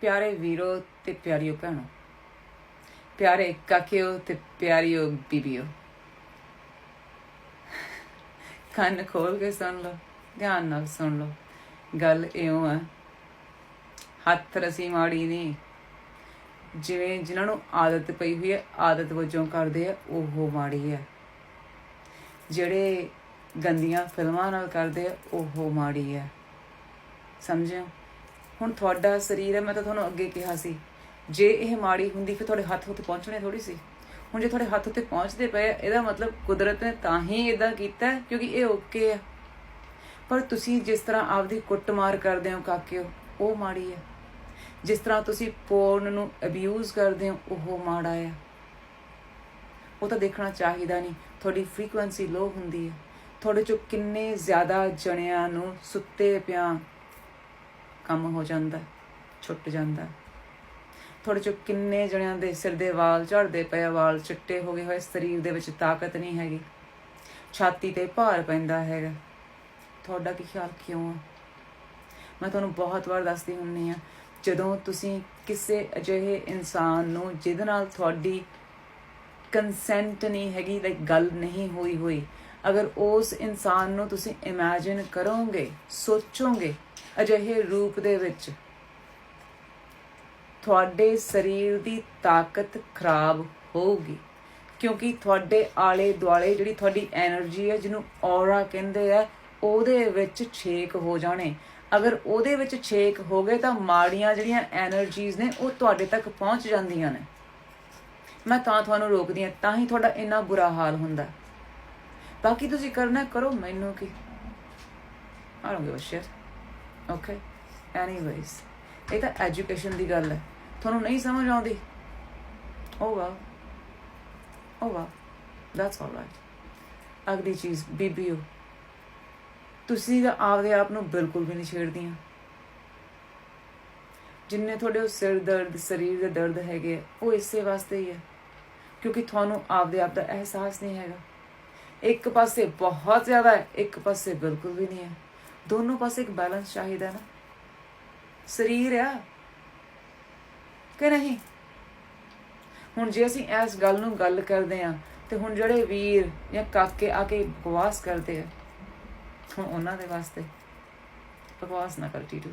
ਪਿਆਰੇ ਵੀਰੋ ਤੇ ਪਿਆਰੀਓ ਭੈਣੋ। ਪਿਆਰੇ ਕਾਕਿਓ ਤੇ ਪਿਆਰੀਓ ਬੀਬੀਓ। ਕੰਨ ਖੋਲ ਕੇ ਸੁਣ ਲਓ, ਧਿਆਨ ਨਾਲ ਸੁਣ ਲਓ। ਗੱਲ ਇਉਂ ਆ, ਹੱਥ ਰਸੀ ਮਾੜੀ ਨਹੀਂ ਜਿਵੇਂ ਜਿਨ੍ਹਾਂ ਨੂੰ ਆਦਤ ਪਈ ਹੋਈ ਹੈ ਆਦਤ ਵਜੋਂ ਕਰਦੇ ਆ, ਉਹ ਮਾੜੀ ਹੈ ਜਿਹੜੇ ਗੰਦੀਆਂ ਫਿਲਮਾਂ ਨਾਲ ਕਰਦੇ ਆ, ਉਹ ਮਾੜੀ ਹੈ ਸਮਝਿਓ? ਹੁਣ ਤੁਹਾਡਾ ਸਰੀਰ ਹੈ, ਮੈਂ ਤਾਂ ਤੁਹਾਨੂੰ ਅੱਗੇ ਕਿਹਾ ਸੀ। ਜੇ ਇਹ ਮਾੜੀ ਹੁੰਦੀ, ਫਿਰ ਤੁਹਾਡੇ ਹੱਥ ਉੱਤੇ ਪਹੁੰਚਣੇ ਥੋੜੀ ਸੀ। ਹੁਣ ਜੇ ਤੁਹਾਡੇ ਹੱਥ ਉੱਤੇ ਪਹੁੰਚਦੇ ਪਏ ਇਹਦਾ ਮਤਲਬ ਕੁਦਰਤ ਨੇ ਤਾਂ ਹੀ ਇਦਾਂ ਕੀਤਾ ਕਿਉਂਕਿ ਇਹ ਓਕੇ ਆ। ਪਰ ਤੁਸੀਂ ਜਿਸ ਤਰ੍ਹਾਂ ਆਪਦੀ ਕੁੱਟਮਾਰ ਕਰਦੇ ਹੋ ਕਾਕਿਓ, ਉਹ ਮਾੜੀ ਹੈ ਜਿਸ ਤਰ੍ਹਾਂ ਤੁਸੀਂ ਪੋਰਨ ਨੂੰ ਅਬਿਊਜ਼ ਕਰਦੇ ਹੋ, ਉਹ ਮਾੜਾ ਹੈ ਉਹ ਤਾਂ ਦੇਖਣਾ ਚਾਹੀਦਾ ਨਹੀਂ, ਤੁਹਾਡੀ ਫ੍ਰੀਕੁਐਂਸੀ ਲੋ ਹੁੰਦੀ ਹੈ ਤੁਹਾਡੇ ਚੋਂ ਕਿੰਨੇ ਜ਼ਿਆਦਾ ਜਣਿਆਂ ਨੂੰ ਸੁੱਤੇ ਪਿਆਂ ਕੰਮ ਹੋ ਜਾਂਦਾ, ਛੁੱਟ ਜਾਂਦਾ। ਹੈ। ਤੁਹਾਡੇ ਚੋਂ ਕਿੰਨੇ ਜਣਿਆਂ ਦੇ ਸਿਰ ਦੇ ਵਾਲ ਝੜਦੇ ਪਏ ਵਾਲ ਚਿੱਟੇ ਹੋ ਗਏ ਹੋਏ, ਸਰੀਰ ਦੇ ਵਿੱਚ ਤਾਕਤ ਨਹੀਂ ਹੈਗੀ। ਛਾਤੀ ਤੇ ਭਾਰ ਪੈਂਦਾ ਹੈਗਾ। ਤੁਹਾਡਾ ਕੀ ਖਿਆਲ ਕਿਉਂ ਆ? ਮੈਂ ਤੁਹਾਨੂੰ ਬਹੁਤ ਵਾਰ ਦੱਸਦੀ ਹੁੰਨੀ ਆ ਜਦੋਂ ਤੁਸੀਂ ਕਿਸੇ ਅਜਿਹੇ ਇਨਸਾਨ ਨੂੰ ਜਿਹਦੇ ਨਾਲ ਤੁਹਾਡੀ ਕੰਸੈਂਟ ਨਹੀਂ ਹੈਗੀ ਲਾਈਕ ਗੱਲ ਨਹੀਂ ਹੋਈ ਹੋਈ, ਅਗਰ ਉਸ ਇਨਸਾਨ ਨੂੰ ਤੁਸੀਂ ਇਮੇਜਿਨ ਕਰੋਗੇ, ਸੋਚੋਗੇ ਅਜਿਹੇ ਰੂਪ ਦੇ ਵਿੱਚ ਤੁਹਾਡੇ ਸਰੀਰ ਦੀ ਤਾਕਤ ਖਰਾਬ ਹੋਊਗੀ। ਕਿਉਂਕਿ ਤੁਹਾਡੇ ਆਲੇ ਦੁਆਲੇ ਜਿਹੜੀ ਤੁਹਾਡੀ એનર્ਜੀ ਹੈ, ਜਿਹਨੂੰ ਔਰਾ ਕਹਿੰਦੇ ਆ, ਉਹਦੇ ਵਿੱਚ ਛੇਕ ਹੋ ਜਾਣੇ। ਅਗਰ ਉਹਦੇ ਵਿੱਚ ਛੇਕ ਹੋ ਗਏ ਤਾਂ ਮਾੜੀਆਂ ਜਿਹੜੀਆਂ એનર્ਜੀਜ਼ ਨੇ, ਉਹ ਤੁਹਾਡੇ ਤੱਕ ਪਹੁੰਚ ਜਾਂਦੀਆਂ ਨੇ। ਮੈਂ ਤਾਂ ਤੁਹਾਨੂੰ ਰੋਕਦੀ ਆ ਤਾਂ ਹੀ ਤੁਹਾਡਾ ਇੰਨਾ ਬੁਰਾ ਹਾਲ ਹੁੰਦਾ। ਬਾਕੀ ਤੁਸੀਂ ਕਰਨਾ ਕਰੋ, ਮੈਨੂੰ ਕੀ? ਆਉਂਗੇ ਬਸ਼ਰ ਓਕੇ a ਇਹ ਤਾਂ ਐਜੂਕੇਸ਼ਨ ਦੀ ਗੱਲ ਹੈ। ਤੁਹਾਨੂੰ ਨਹੀਂ ਸਮਝ ਆਉਂਦੀ? Oh well. Oh well. That's all ਅਗਲੀ ਚੀਜ਼ ਬੀਬੀਓ ਤੁਸੀਂ ਤਾਂ ਆਪਦੇ ਆਪ ਨੂੰ ਬਿਲਕੁਲ ਵੀ ਨਹੀਂ ਛੇੜਦੀਆਂ। ਜਿੰਨੇ ਤੁਹਾਡੇ ਉਹ ਸਿਰ ਦਰਦ ਸਰੀਰ ਦੇ ਦਰਦ ਹੈਗੇ ਆ, ਉਹ ਇਸੇ ਵਾਸਤੇ ਹੀ ਹੈ ਕਿਉਂਕਿ ਤੁਹਾਨੂੰ ਆਪਦੇ ਆਪ ਦਾ ਅਹਿਸਾਸ ਨਹੀਂ ਹੈਗਾ। ਇੱਕ ਪਾਸੇ ਬਹੁਤ ਜ਼ਿਆਦਾ ਹੈ ਇੱਕ ਪਾਸੇ ਬਿਲਕੁਲ ਵੀ ਨਹੀਂ ਹੈ। ਦੋਨੋਂ ਪਾਸੇ ਇੱਕ ਬੈਲੈਂਸ ਚਾਹੀਦਾ ਨਾ। ਸਰੀਰ ਆ ਕਿ ਨਹੀਂ? ਹੁਣ ਜੇ ਅਸੀਂ ਇਸ ਗੱਲ ਨੂੰ ਗੱਲ ਕਰਦੇ ਆ ਤੇ ਹੁਣ ਜਿਹੜੇ ਵੀਰ ਜਾਂ ਕਾਕੇ ਆ ਕੇ ਬਕਵਾਸ ਕਰਦੇ ਆ, ਹੁਣ ਉਹਨਾਂ ਦੇ ਵਾਸਤੇ ਬਕਵਾਸ ਨਾ ਕਰ ਟੀਟੂ।